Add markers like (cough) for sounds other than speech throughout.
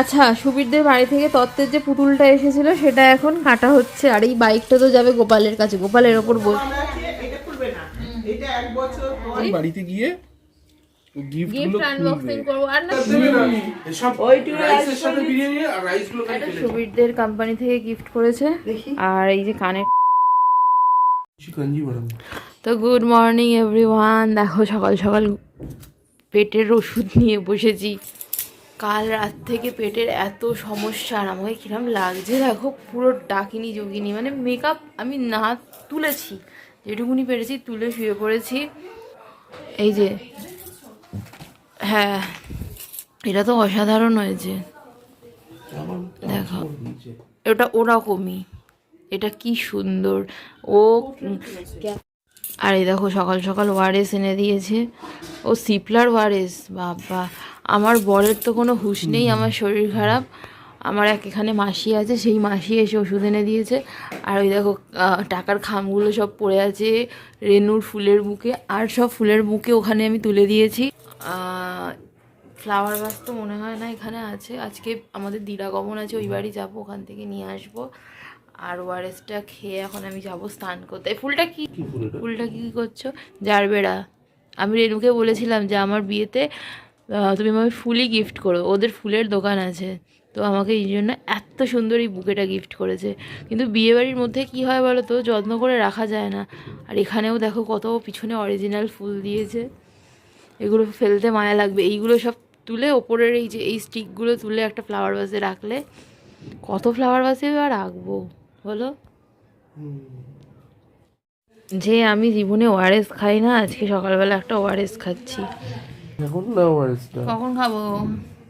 আচ্ছা সুবীরদের বাড়ি থেকে তত্ত্বের যে পুতুলটা এসেছিল সেটা এখন কাটা হচ্ছে। আর এই বাইকটা তো যাবে গোপালের কাছে। গোপালের ওপর বস এটা খুলবে না? এটা এক বছর পর বাড়িতে গিয়ে সুবীরদের কোম্পানি থেকে গিফট করেছে। আর এই যে কানের তো গুড মর্নিং এভরিওয়ান দেখো সকাল সকাল পেটের ওষুধ নিয়ে বসেছি। কাল রাত থেকে পেটের এত সমস্যা আর আমাকে কিরম লাগছে দেখো পুরো ডাকিনি যোগিনি মানে মেকআপ আমি না তুলেছি যেটুকুনি পেরেছি তুলে শুয়ে পড়েছি। এই যে হ্যাঁ এটা তো অসাধারণ হয়েছে। দেখো এটা ওরকমই এটা কি সুন্দর ও আর এই দেখো সকাল সকাল ওয়ারেস এনে দিয়েছে। ও সিপলার ওয়ারেস বাবা। আমার বরের তো কোনো হুঁশ নেই আমার শরীর খারাপ। আমার এক এখানে মাসি আছে সেই মাসি এসে ওষুধ এনে দিয়েছে। আর ওই দেখো টাকার খামগুলো সব পড়ে আছে রেনুর ফুলের বুকে আর সব ফুলের বুকে ওখানে আমি তুলে দিয়েছি। ফ্লাওয়ার গাছ তো মনে হয় না এখানে আছে। আজকে আমাদের দিরাগমন আছে ওই বাড়ি যাব ওখান থেকে নিয়ে আসব। আর ওয়ারেসটা খেয়ে এখন আমি যাব স্নান করতে। ফুলটা কি? ফুলটা কি করছ? জারবেরা। আমি রেনুকে বলেছিলাম যে আমার বিয়েতে তুমি আমাকে ফুলই গিফট করো। ওদের ফুলের দোকান আছে। তো আমাকে এই জন্য এত সুন্দর এই বুকেটা গিফট করেছে। কিন্তু বিয়েবাড়ির মধ্যে কি হয় বলো তো যত্ন করে রাখা যায় না। আর এখানেও দেখো কত পিছনে অরিজিনাল ফুল দিয়েছে। এগুলো ফেলতে মায়া লাগবে। এইগুলো সব তুলে ওপরের এই যে এই স্টিকগুলো তুলে একটা ফ্লাওয়ার ভাসে রাখলে কত ফ্লাওয়ার ভাসে আর রাখব? বলো। যে আমি জীবনে ওআরএস খাই না আজকে সকালবেলা একটা ওআরএস খাচ্ছি। এখন না ওয়ারেসটা? কখন খাব?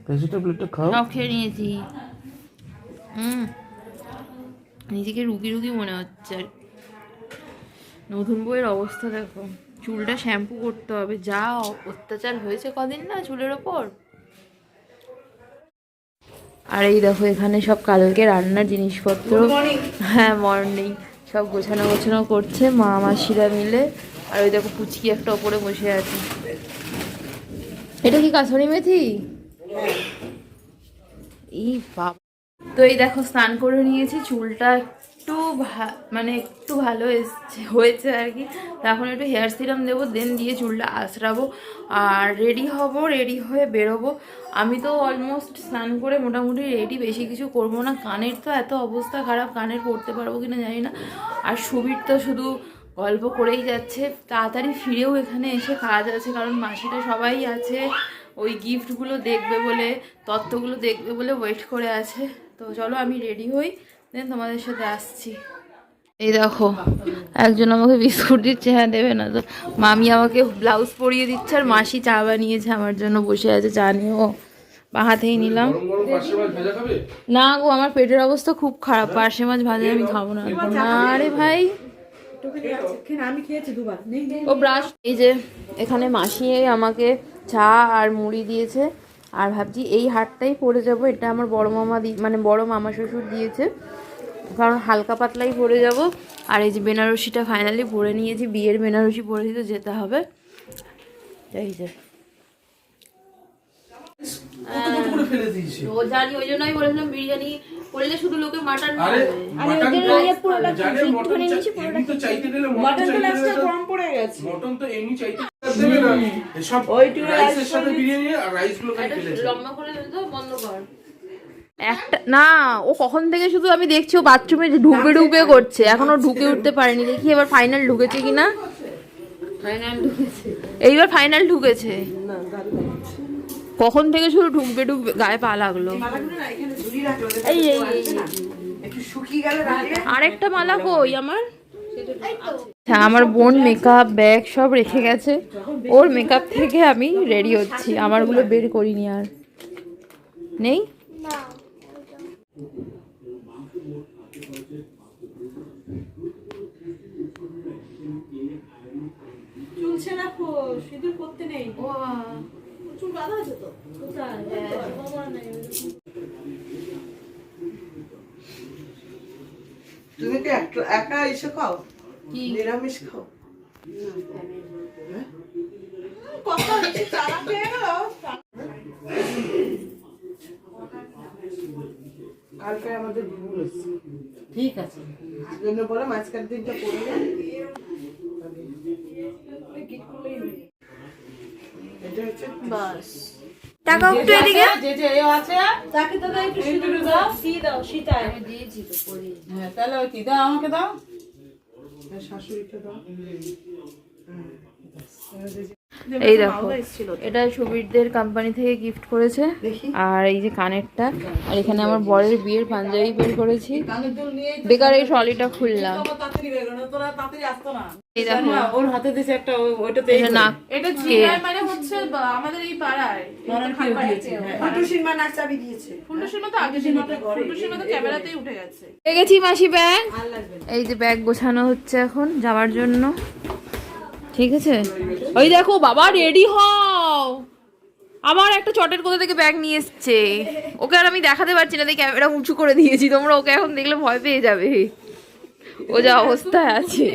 পেঁচে ট্যাবলেটটা খাও। সব খেয়ে নিয়েছি। হুম। নিজেকে রুগী রুগী মনে হচ্ছে আর নতুন বইয়ের অবস্থা দেখো। চুলটা শ্যাম্পু করতে হবে। যা অত্যাচার হয়েছে কদিন না চুলের ওপর? আর এই দেখো এখানে সব কালকে রান্নার জিনিসপত্র। হ্যাঁ মর্নিং সব গোছানো গোছানো করছে মা মাসিরা মিলে। আর ওই দেখো পুচকি একটা ওপরে বসে আছে। এটা কি কাছরি মেথি? এই বাপ। তো এই দেখো স্নান করে নিয়েছি চুলটা একটু মানে একটু ভালো এসছে, হয়েছে আর কি। এখন একটু হেয়ার সিরাম দেবো দেন দিয়ে চুলটা আঁচড়াবো। আর রেডি হব রেডি হয়ে বেরোবো। আমি তো অলমোস্ট স্নান করে মোটামুটি রেডি বেশি কিছু করব না। কানের তো এত অবস্থা খারাপ, কানের পড়তে পারব কিনা জানি না। আর সুবির তো শুধু গল্প করেই যাচ্ছে। তাড়াতাড়ি ফিরেও এখানে এসে কাজ আছে, কারণ মাসিটা সবাই আছে। ওই গিফটগুলো দেখবে বলে, তত্ত্বগুলো দেখবে বলে ওয়েট করে আছে। তো চলো আমি রেডি হই। দেন তোমাদের সাথে আসছি। এই দেখো একজন আমাকে বিস্কুট দিচ্ছে হ্যাঁ দেবে না। তো মামি আমাকে ব্লাউজ পরিয়ে দিচ্ছে আর মাসি চা বানিয়েছে আমার জন্য বসে আছে চা নিয়েও। বা হাতেই নিলাম। না গো আমার পেটের অবস্থা খুব খারাপ। পার্শে মাছ ভাজা আমি খাব না। আরে ভাই। ও ব্রাশ। এই যে এখানে মাসি আমাকে চা আর মুড়ি দিয়েছে। আর ভাবছি এই হাটটাই পরে যাব এটা আমার বড় মামা দি মানে বড় মামা শ্বশুর দিয়েছে। কারণ হালকা পাতলাই পরে যাব। আর এই যে বেনারসিটা ফাইনালি পরে নিয়েছি বিয়ের বেনারসি পরে দিতে যেতে হবে। এই যে। জানি ওই জন্য আমি বলেছিলাম বিরিয়ানি করলে শুধু লোকে মাটন আরে পুরোটা তো চাইতে গেলে মটন মটন তো লাস্টে কম পড়ে গেছে। মটন তো এমনি চাইতে দেবে না। এসব ওইটুকু রাইসের সাথে করে বিরিয়ানি আর রাইসগুলো খাই ফেলেছে লম্বা করে তো বন্ধ কর। একটা না ও কখন থেকে শুধু আমি দেখছি ও বাথরুমে ঢুকে ঢুকে করছে। এখনও ঢুকে উঠতে পারেনি। দেখি এবার ফাইনাল ঢুকেছে কিনা। ফাইনাল ঢুকেছে। এইবার ফাইনাল ঢুকেছে। কখন থেকে শুধু ঢুকবে ঢুকবে গায়ে পা লাগল। এই এই আরেকটা মালা কই আমার? হ্যাঁ আমার বোন মেকআপ ব্যাগ সব রেখে গেছে। ওর মেকআপ থেকে আমি রেডি হচ্ছি। আমারগুলো বের করিনি আর। নেই? চুলছে না সিঁদুর করতে নেই। চুল বাঁধা আছে তো। তুমি কি একা এসে খাও? নিরামিষ খাও? হ্যাঁ? কত চালা খেয়ে গেলো কালকে আমাদের ভুল হচ্ছে। ঠিক আছে। জন্য বলে মাঝখান দিনটা পড়ে এটা বাস। টাকা একটু এদিকে। যে যে এ আছে। তাকে তো দাও একটু সিঁদুর দাও। সীতায়। দিয়েছি তো পরে হ্যাঁ তাহলে ওই কি দাও। আমাকে দাও। শাশুড়িকে দাও এই দেখো এটা সুবীরদের কোম্পানি থেকে গিফট করেছে। আর এই যে কানেরটা আর এখানে আমার বরের বিয়ের পাঞ্জাবি বের করেছি। বেকার এই ট্রলিটা খুললাম। তোমার তাড়াতাড়ি বের করো, তোরা তাড়াতাড়ি আসতো না। এই দেখো। ওর হাতে দিছে একটা ওইটাতে এটা নাক এটা জিরায় মানে হচ্ছে আমাদের এই পাড়ায় মরার কেউ দিয়েছে হ্যাঁ। ফুটুসির মা নাক চাবি দিয়েছে। ফুলটুসির মতো আগে দিন ফুলটুসির মতো ক্যামেরাতেই উঠে গেছে। গেছি মাসি ব্যাগ। এই যে ব্যাগ গোছানো হচ্ছে এখন যাওয়ার জন্য। ঠিক আছে? ওই দেখো বাবা রেডি হও। আমার একটা চটের কোথা থেকে ব্যাগ নিয়ে এসছে। ওকে আর আমি দেখাতে পারছি না তাই ক্যামেরা উঁচু করে দিয়েছি। তোমরা ওকে এখন দেখলে ভয় পেয়ে যাবে। ও যা অবস্থায় আছে।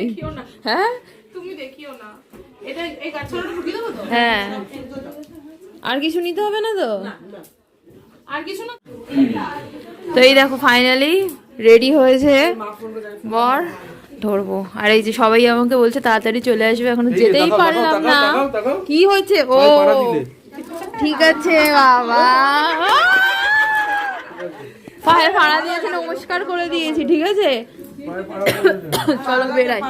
হ্যাঁ? তুমি দেখিও না। এটা এই তো? হ্যাঁ। আর কিছু নিতে হবে না তো? আর কিছু না? তো এই দেখো ফাইনালি রেডি হয়েছে। বর। ধরবো। আর এই যে সবাই আমাকে বলছে তাড়াতাড়ি চলে আসবে এখনও যেতেই পারলাম না। কি হয়েছে? ও। ঠিক আছে বাবা। পায়ে ভাড়া দিয়েছে নমস্কার করে দিয়েছি ঠিক আছে? (coughs) চলো বেড়াই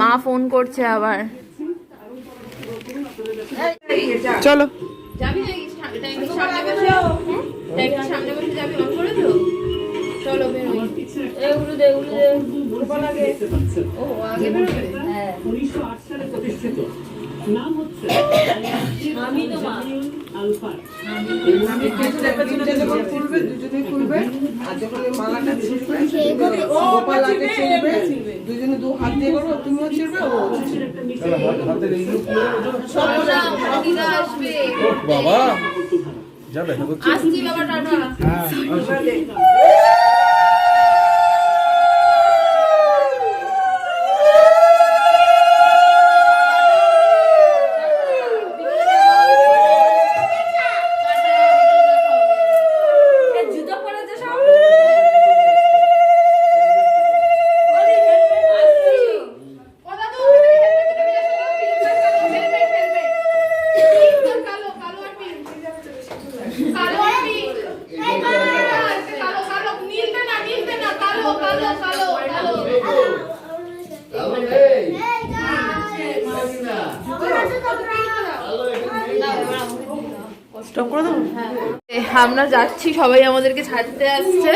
মা ফোন করছে আবার। চলো। যাবি বসে সামনে বসে যাবি অন করে তো চলো বেরোই এগুলো দে এগুলো দে দুর্বল লাগে। ও আগে বেরোবে? হ্যাঁ। খুলবে দুজনে দু হাত দিয়ে করবে তুমিও ছিঁড়বে ও বাবা। যা দেখা করছি আসছি বাবা টাটা কালো আর pink। কালো, কালো, নীলটা না, নীলটা না, কালো, কালো, কালো, কালো। আমরা যাচ্ছি, সবাই আমাদেরকে ছাড়তে আসছে।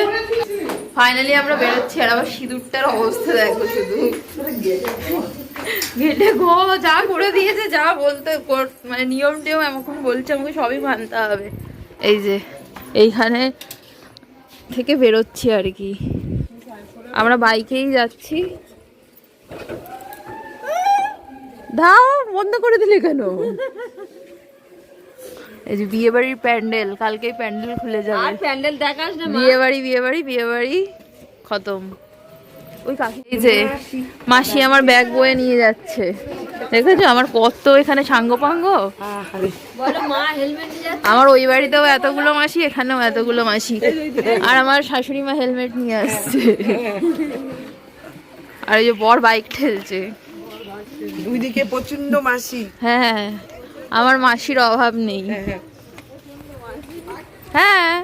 ফাইনালি আমরা বেরোচ্ছি, আর আবার সিঁদুরটার অবস্থা দেখো শুধু। গেটে গো, যা করে দিয়েছে, যা বলতে মানে নিয়ম টিয়ম এমন বলছে, আমাকে সবই মানতে হবে। এই যে, এইখানে থেকে বেরোচ্ছি আর কি। আমরা বাইকেই যাচ্ছি। দাও, বন্ধ করে দিলে কেন? এই যে বিয়ে বাড়ির প্যান্ডেল কালকেই প্যান্ডেল খুলে যাবে। প্যান্ডেল দেখাস না বিয়ে বাড়ি বিয়ে বাড়ি বিয়ে বাড়ি খতম। ওই কাকি এই যে মাসি আমার ব্যাগ বয়ে নিয়ে যাচ্ছে। দেখেছ? আমার কত এখানে সাঙ্গ পাঙ্গ বলো মা হেলমেট নিয়ে আমার ওই বাড়িতেও এতগুলো মাসি এখানেও এতগুলো মাসি। আর আমার শাশুড়ি মা হেলমেট নিয়ে আসছে। আর ওই যে বর বাইক ঠেলছে। দুই দিকে প্রচণ্ড মাসি হ্যাঁ। আমার মাসির অভাব নেই। হ্যাঁ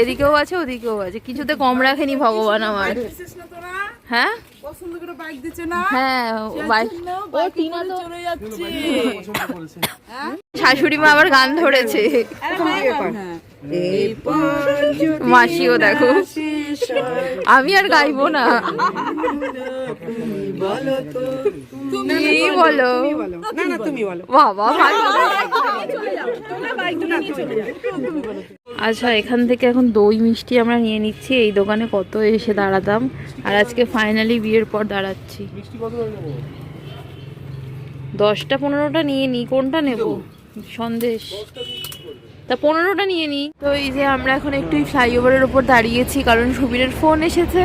এদিকেও আছে। ওদিকেও আছে। কিছুতে কম রাখেনি ভগবান আমার। হ্যাঁ? পছন্দ করে বাইক দিচ্ছে না? হ্যাঁ শাশুড়ি মা আবার গান ধরেছে। মাসিও দেখো। আমি আর গাইবো না। বলো তো তুমি বলো না না তুমি বলো। বাবা। আচ্ছা এখান থেকে এখন দই মিষ্টি আমরা নিয়ে নিচ্ছি। এই দোকানে কত এসে দাঁড়াতাম। আর আজকে ফাইনালি বিয়ের পর দাঁড়াচ্ছি। দশটা পনেরোটা নিয়ে নি। কোনটা নেব? সন্দেশ। তা পনেরোটা নিয়ে নি। তো এই যে আমরা এখন একটু ফ্লাইওভারের উপর দাঁড়িয়েছি কারণ সুবীরের ফোন এসেছে।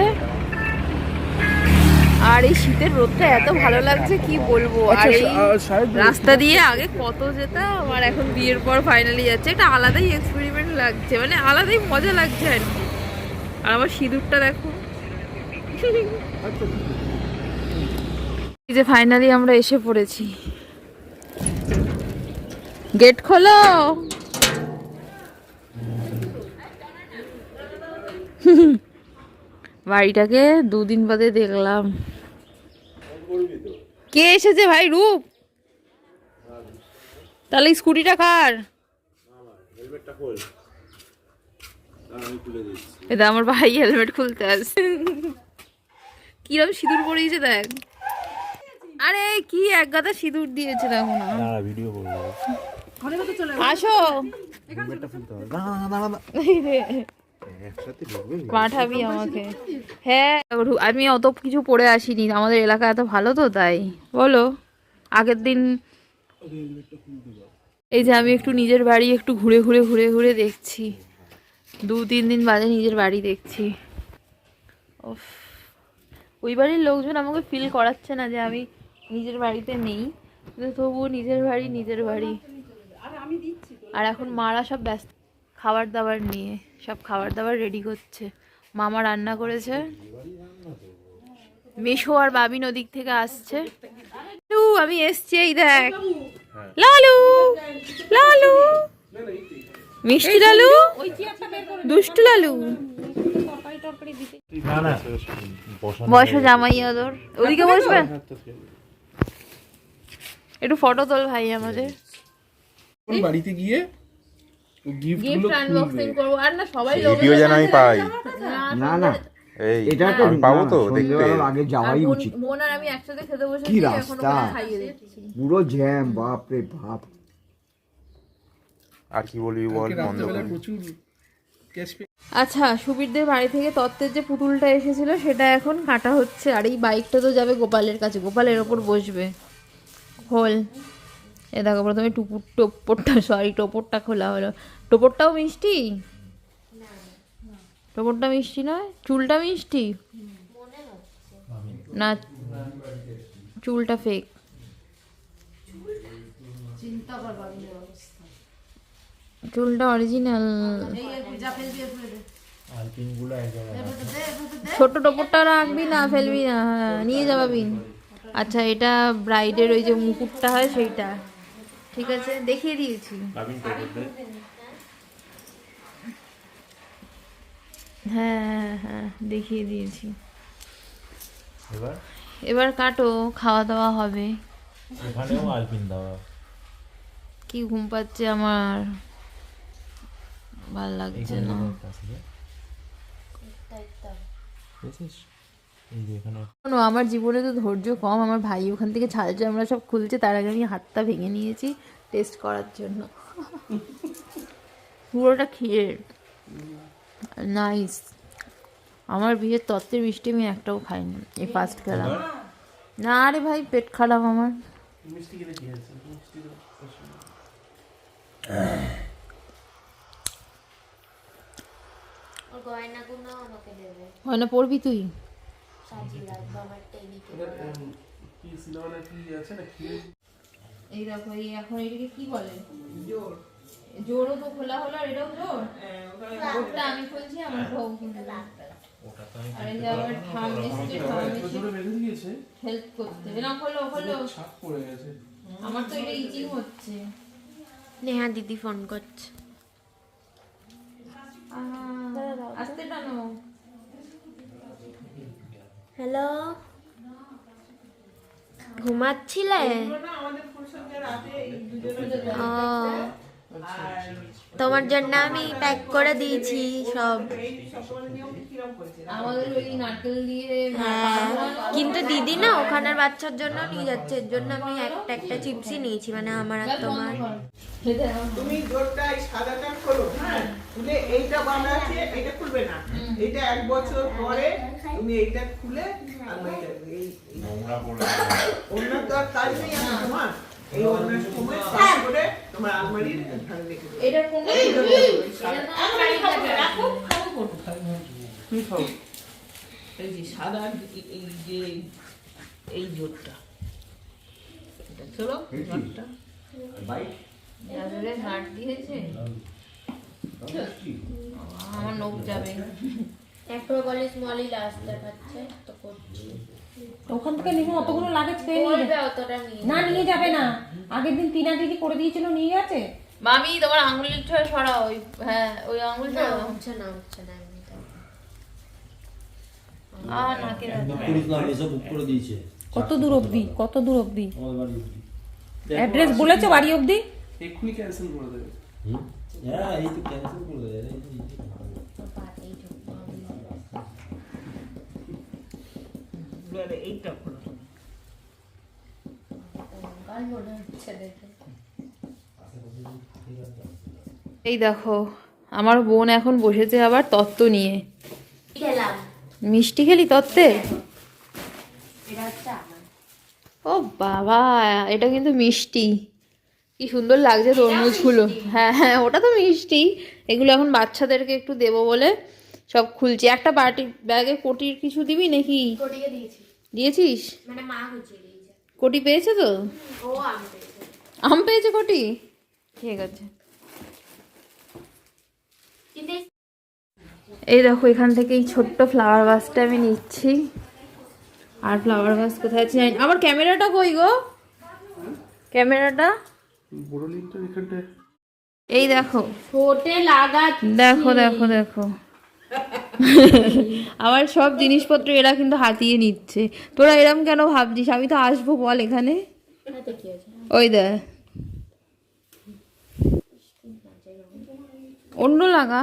আর এই শীতের রোদটা এত ভালো লাগছে কি বলব? আর এই রাস্তা দিয়ে আগে কত যেতাম আর এখন বিয়ের পর ফাইনালি যাচ্ছে। একটা আলাদাই এক্সপেরিমেন্ট লাগছে মানে আলাদাই মজা লাগছে আর কি। আর আমার সিঁদুরটা দেখো। এই যে ফাইনালি আমরা এসে পড়েছি। গেট খোলো। (laughs) বাড়িটাকে দুদিন বাদে দেখলাম। কে এসেছে ভাই রূপ? তাহলে স্কুটিটা কার? এটা আমার ভাই হেলমেট খুলতে আসছে। কিরম সিঁদুর পরিয়েছে দেখ। আরে কি এক গাদা সিঁদুর দিয়েছে দেখো না ভিডিও আসো। পাঠাবি আমাকে। হ্যাঁ আমি অত কিছু পড়ে আসিনি। আমাদের এলাকা এত ভালো তো তাই। বলো আগের দিন এই যে আমি একটু নিজের বাড়ি একটু ঘুরে ঘুরে ঘুরে ঘুরে দেখছি। দু তিন দিন বাদে নিজের বাড়ি দেখছি। উফ। ওই বাড়ির লোকজন আমাকে ফিল করাচ্ছে না যে আমি নিজের বাড়িতে নেই। কিন্তু তবুও নিজের বাড়ি নিজের বাড়ি। আর এখন মারা সব ব্যস্ত। খাবার দাবার নিয়ে। সব খাবার দাবার রেডি করছে মামা রান্না করেছে। মেশো আর বাবিন ওদিক থেকে আসছে। আমি এসছি, এই দেখ। লালু লালু। মিষ্টি লালু, দুষ্টু লালু। বসো জামাই আদর। ওদিকে বসবে? একটু ফটো তোল ভাই আমাদের। বাড়িতে গিয়ে গিফটগুলো গিফট আনবক্সিং করব। আর না সবাই ভিডিও যেন আমি পাই। না না এই এটা তো পাবো তো দেখতে। আগে যাওয়াই উচিত। বোন আর আমি একসাথে খেতে বসেছি এখন খাইয়ে দিচ্ছি পুরো জ্যাম বাপ রে বাপ। আর কি বলবি বল বন্ধ রাত্রেবেলা করি। প্রচুর ক্যাশ আচ্ছা সুবীরদের বাড়ি থেকে তত্ত্বের যে পুতুলটা এসেছিল সেটা এখন কাটা হচ্ছে। আর এই বাইকটা তো যাবে গোপালের কাছে। গোপালের ওপর বসবে। খোল এ দেখো, প্রথমে টুপুর টোপরটা সরি টোপরটা খোলা হলো। টোপরটাও মিষ্টি? টোপরটা মিষ্টি নয়? চুলটা মিষ্টি? না, চুলটা ফেক চুলটা অরিজিনাল ছোট টোপরটা রাখবি না, ফেলবি না হ্যাঁ নিয়ে যাবাবি আচ্ছা এটা ব্রাইডের ওই যে মুকুটটা হয়, সেইটা। ঠিক আছে দেখিয়ে দিয়েছি। হ্যাঁ? হ্যাঁ হ্যাঁ দেখিয়ে দিয়েছি। এবার? এবার কাটো খাওয়া দাওয়া হবে। এখানেও আলপিন দেওয়া কি ঘুম পাচ্ছে আমার। ভালো লাগছে না। আমার জীবনে তো ধৈর্য কম আমার ভাই ওখান থেকে ছাল চামড়া সব খুলছে তার আগে আমি হাতটা ভেঙে নিয়েছি টেস্ট করার জন্য। পুরোটা ক্ষীরের নাইস আমার বিয়ের তত্ত্বের মিষ্টি আমি একটাও খাইনি এই ফার্স্ট খেলাম। না আরে ভাই পেট খারাপ আমার। হয় না এই দেখো এই এখন এটাকে কি বলে? জোর। জোরও তো খোলা হলো আর এটাও জোর? ওটা আমি খুলছি আমার বউ কিন্তু আর এই যে আমার ঠাম এসছে ঠাম এসে হেল্প করতে না খোলো খোলো। আমার তো এটা ইচিং হচ্ছে। নেহা দিদি ফোন করছে। আস্তে টানো। হ্যালো? ঘুমাচ্ছিলে? ও তোমার জন্য আমি প্যাক করে দিয়েছি সব। আমাদের ওই নারকেল দিয়ে হ্যাঁ কিন্তু দিদি না ওখানের বাচ্চার জন্য নিয়ে যাচ্ছে এর জন্য আমি একটা একটা চিপসই নিয়েছি মানে আমার আর তোমার। তুমি সাদাটা খোলো। খুলে এইটা বাঁধা আছে এটা খুলবে না। এটা এক বছর পরে তুমি এইটা খুলে এই অন্য তো আর কাজ নেই আমার তোমার। এই অন্য সময় সাফ করে তোমার আলমারির ধারে রেখে এটা কোনটা এই জন্য ওই এই যে সাদা। এই যে এই জোরটা। এটা চলো জোরটা। দিয়েছে? আমার নখ যাবে। অ্যাক্রোপলিস স্মলই লাস্ট দেখাচ্ছে তো করছি। ওখান থেকে নিয়ে অতগুলো লাগেজ পেয়ে নিয়ে অতটা নিয়ে না নিয়ে যাবে না। আগের দিন তিনা দিদি করে দিয়েছিল নিয়ে গেছে? মামি তোমার আঙুলটা সরাও ওই হ্যাঁ ওই আঙুল হচ্ছে না হচ্ছে না আর নাকে। কত দূর অবধি কত দূর অবধি? অবধি। অ্যাড্রেস বলেছ বাড়ি অবধি? এক্ষুনি ক্যান্সেল করে দেবে। হ্যাঁ এই তো ক্যান্সেল এইটা খোলো দেখে এই দেখো আমার বোন এখন বসেছে আবার তত্ত্ব নিয়ে। মিষ্টি খেলি তত্ত্বে? ও বাবা এটা কিন্তু মিষ্টি। কি সুন্দর লাগছে তরমুজগুলো। হ্যাঁ হ্যাঁ ওটা তো মিষ্টি। এগুলো এখন বাচ্চাদেরকে একটু দেবো বলে সব খুলছি। একটা বাটি ব্যাগে কোটির কিছু দিবি নাকি? দিয়েছিস? মানে কোটি পেয়েছে তো? ও আম পেয়েছে। কোটি? ঠিক আছে। এই দেখো এখান থেকে এই ছোট্ট ফ্লাওয়ার ভাসটা আমি নিচ্ছি। আর ফ্লাওয়ার ভাস কোথায় আছে আমার ক্যামেরাটা কই গো? ক্যামেরাটা? এখানটায়? এই দেখো। ঠোঁটে লাগা দেখো দেখো দেখো। আমার সব জিনিসপত্র এরা কিন্তু হাতিয়ে নিচ্ছে। তোরা এরম কেন ভাবছিস? আমি তো আসব বল এখানে। ওই দে। অন্য লাগা।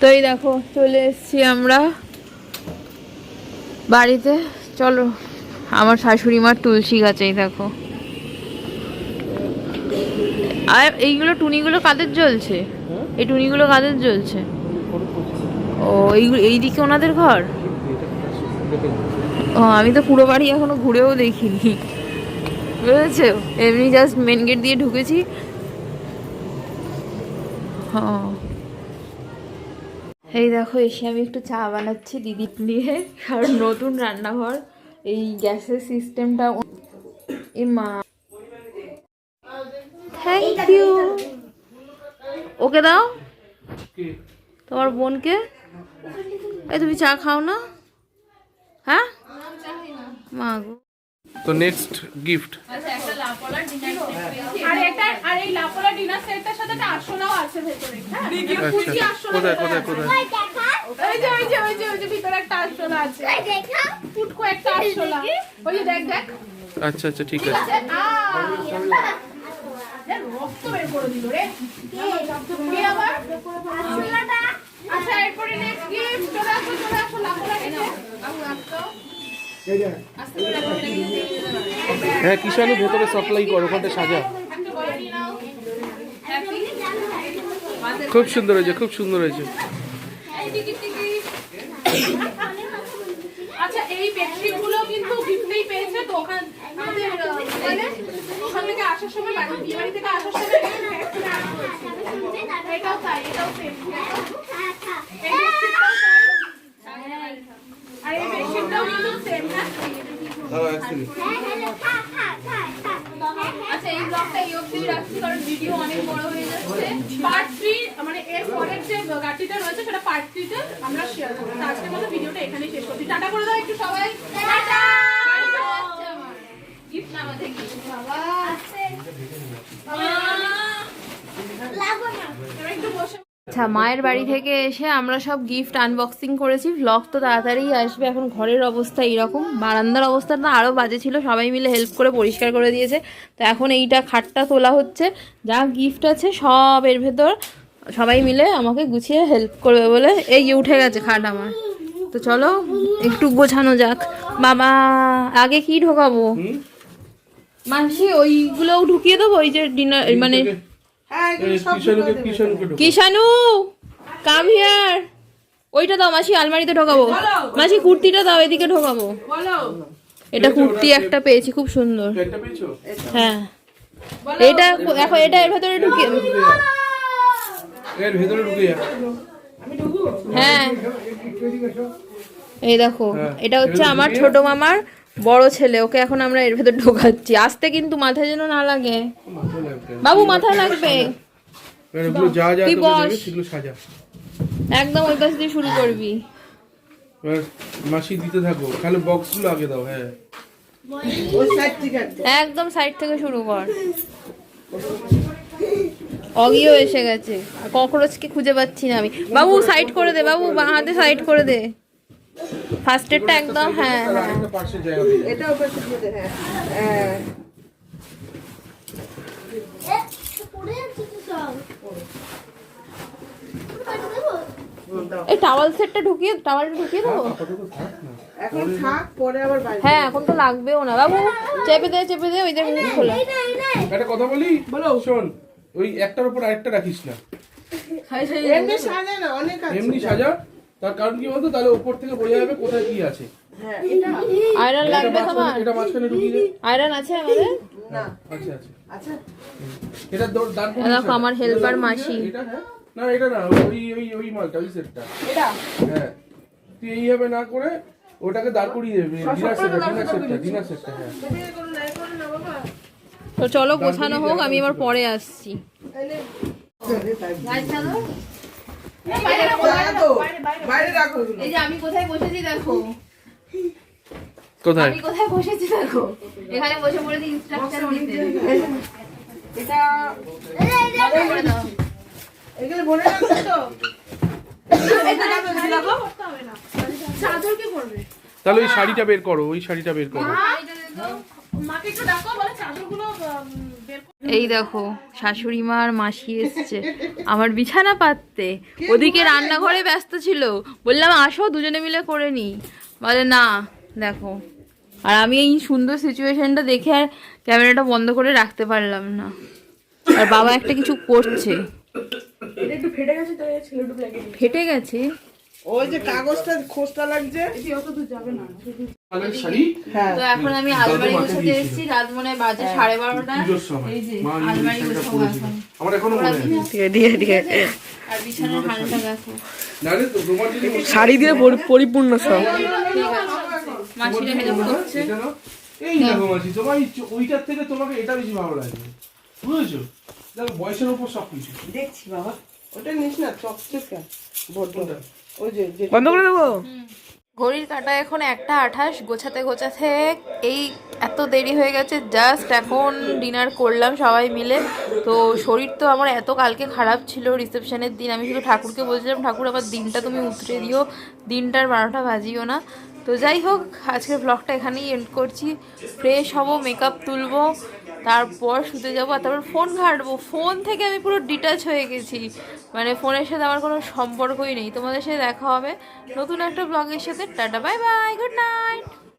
তো এই দেখো চলে এসছি আমরা। বাড়িতে? চলো, আমার শাশুড়ি মার তুলসী গাছে এই দেখো আর এইগুলো টুনিগুলো কাদের জ্বলছে? এই টুনিগুলো কাদের জ্বলছে? ও এইগুলো এইদিকে ওনাদের ঘর? ও, আমি তো পুরো বাড়ি এখনও ঘুরেও দেখিনি। বুঝেছ? এমনি জাস্ট মেন গেট দিয়ে ঢুকেছি। হ্যাঁ এই দেখো এসে আমি একটু চা বানাচ্ছি দিদি নিয়ে কারণ নতুন রান্নাঘর। এই গ্যাসের সিস্টেমটা এ মা। থ্যাংক ইউ ওকে দাও? তোমার বোনকে? এই তুমি চা খাও না? হ্যাঁ? মা গো। তো নেক্সট গিফট আর এই লাপোলা ডিনার সেটটার সাথে একটা আসলাও আছে ভেতরে হ্যাঁ? কোথায় কোথায় কোথায় আচ্ছা আচ্ছা ঠিক আছে। আহ! এ, রক্ত বের করে দিল রে। কে আবার? আচ্ছা এরপরে নেক্সট গিফট চলে আসো চলে আসো নিচে হ্যাঁ কিষানু ভেতরে সাপ্লাই কর ওখানটা সাজা। খুব সুন্দর হয়েছে খুব সুন্দর হয়েছে। আচ্ছা এই কিন্তু গিফটেই পেয়েছে তো ওখান আমাদের মানে ওখান থেকে আসার সময় বাড়ি বিয়ে বাড়ি থেকে আসার সময়। এটাও তাই এটাও সেম আর এই বেডশিটটাও কিন্তু সেম না আচ্ছা এই ব্লগটা এই অবধি রাখছি কারণ ভিডিও অনেক বড় হয়ে যাচ্ছে। পার্ট থ্রি মানে এর পরের যে গাটিটা রয়েছে সেটা পার্ট থ্রিতে আমরা শেয়ার করব। আজকের মতো ভিডিওটা এখানেই শেষ করছি। টাটা করে দাও একটু সবাই। টাটা! গিফট না আমাদের gift। বাবা। এবার একটু বসে আচ্ছা মায়ের বাড়ি থেকে এসে আমরা সব গিফট আনবক্সিং করেছি। ব্লগ তো তাড়াতাড়ি আসবে এখন ঘরের অবস্থা এইরকম। বারান্দার অবস্থা অবস্থাটা আরও বাজে ছিল সবাই মিলে হেল্প করে পরিষ্কার করে দিয়েছে। তো এখন এইটা খাটটা তোলা হচ্ছে যা গিফট আছে সব এর ভেতর। সবাই মিলে আমাকে গুছিয়ে হেল্প করবে বলে এই উঠে গেছে খাট আমার। তো চলো একটু গোছানো যাক। বাবা আগে কি ঢোকাবো? মাসি ওইগুলোও ঢুকিয়ে দেবো? ওই যে ডিনার মানে হ্যাঁ। কিষানু কাম হিয়ার ওইটা দাও মাসি আলমারিতে ঢোকাবো। মাসি কুর্তিটা দাও এদিকে ঢোকাবো। এটা কুর্তি একটা পেয়েছি খুব সুন্দর। হ্যাঁ। এটা এখন এটা এর ভেতরে ঢুকিয়ে এর ভেতরে ঢুকে হ্যাঁ। এই দেখো এটা হচ্ছে আমার ছোট মামার বড় ছেলে ওকে এখন আমরা এর ভেতর ঢোকাচ্ছি। আসতে কিন্তু মাথায় যেন না লাগে। বাবু মাথায় লাগবে। তুই বস। একদম ওই পাশ দিয়ে শুরু করবি। মাসি দিতে থাকো। তাহলে বক্সগুলো আগে দাও হ্যাঁ। ওই সাইড থেকে একদম। সাইড থেকে শুরু কর। অগিও এসে গেছে। ককরোচকে খুঁজে পাচ্ছি না আমি। বাবু সাইড করে দে বাবু বাঁ হাতে সাইড করে দে। ফার্স্ট এডটা একদম হ্যাঁ হ্যাঁ। একটা পার্শ্বের জায়গা দিয়ে এটা ওপর থেকে দে, হ্যাঁ হ্যাঁ। এই টাওয়াল সেটটা ঢুকিয়ে টাওয়ালটা ঢুকিয়ে দেবো? না। এখন থাক পরে আবার বাইরে হ্যাঁ এখন তো লাগবেও না। বাবু চেপে দে চেপে দে ওই যে মুখ খোলা। একটা কথা বলি? বলো। শোন ওই একটার উপর আরেকটা রাখিস না। এমনি সাজে না অনেক আছে। এমনি সাজা? তার কারণ কি বলতো? তাহলে উপর থেকে বোঝা যাবে কোথায় কি আছে। হ্যাঁ এটা আয়রন লাগবে তোমার? এটা মাঝখানে ঢুকিয়ে দে। আয়রন আছে আমাদের? না। আচ্ছা আচ্ছা। আচ্ছা। এটা দৌড় দাঁড় এ দেখো আমার হেল্পার মাসি। এটা হ্যাঁ। না এটা না ওই ওই ওই মালটা ওই সেটটা হ্যাঁ। তুই এইভাবে না করে ওটাকে দাঁড় করিয়ে দেবে ডিনার সেটটা ডিনার সেটটা ডিনার সেটটা হ্যাঁ। তো চলো গোছানো হোক আমি এবার পরে আসছি। এগুলো। কোথায় বসেছি দেখো আমি কোথায় বসেছি দেখো এখানে বসে তাহলে ওই শাড়িটা বের করো, ওই শাড়িটা বের করো মাকে একটু ডাকো, বলে চাদরগুলো। এই দেখো শাশুড়ি মা আর মাসি এসছে। আমার বিছানা পাততে। ওদিকে রান্নাঘরে ব্যস্ত ছিল। বললাম আসো দুজনে মিলে করে নি বলে না দেখো। আর আমি এই সুন্দর সিচুয়েশনটা দেখে আর ক্যামেরাটা বন্ধ করে রাখতে পারলাম না। আর বাবা একটা কিছু করছে। ফেটে গেছে? ওই যে কাগজটা খোসটা লাগছে। হ্যাঁ। তো এখন আমি আলমারি গোছাতে এসেছি রাত মনে বাজে সাড়ে বারোটা। এই যে আলমারি গোছাবো শাড়ি দিয়ে পরিপূর্ণ সব। ঠিক আছে মাসিরা হেল্প করছে এই দেখো মাসি তোমার ওইটার থেকে তোমাকে এটা বেশি ভালো লাগবে বুঝেছ? দেখো বয়সের উপর সব কিছু দেখছি বাবা। ওটা নিস না চকচকে। বড্ড। কোনটা? ওই যে বন্ধ করে দেবো? ঘড়ির কাটা এখন একটা আঠাশ, গোছাতে গোছাতে এই এত দেরি হয়ে গেছে জাস্ট এখন ডিনার করলাম সবাই মিলে। তো শরীর তো আমার এত কালকে খারাপ ছিল রিসেপশনের দিন, আমি শুধু ঠাকুরকে বলছিলাম, ঠাকুর, আবার দিনটা তুমি উতরে দিও, দিনটার বারোটা বাজিও না। তো যাই হোক, আজকের ব্লগটা এখানেই এন্ড করছি। ফ্রেশ হব মেকআপ তুলবো তারপর শুতে যাব আর তারপর ফোন ঘাঁটবো। ফোন থেকে আমি পুরো ডিটাচ হয়ে গেছি। মানে ফোনের সাথে আমার কোনো সম্পর্কই নেই। তোমাদের সাথে দেখা হবে নতুন একটা ব্লগের সাথে। Tata bye bye good night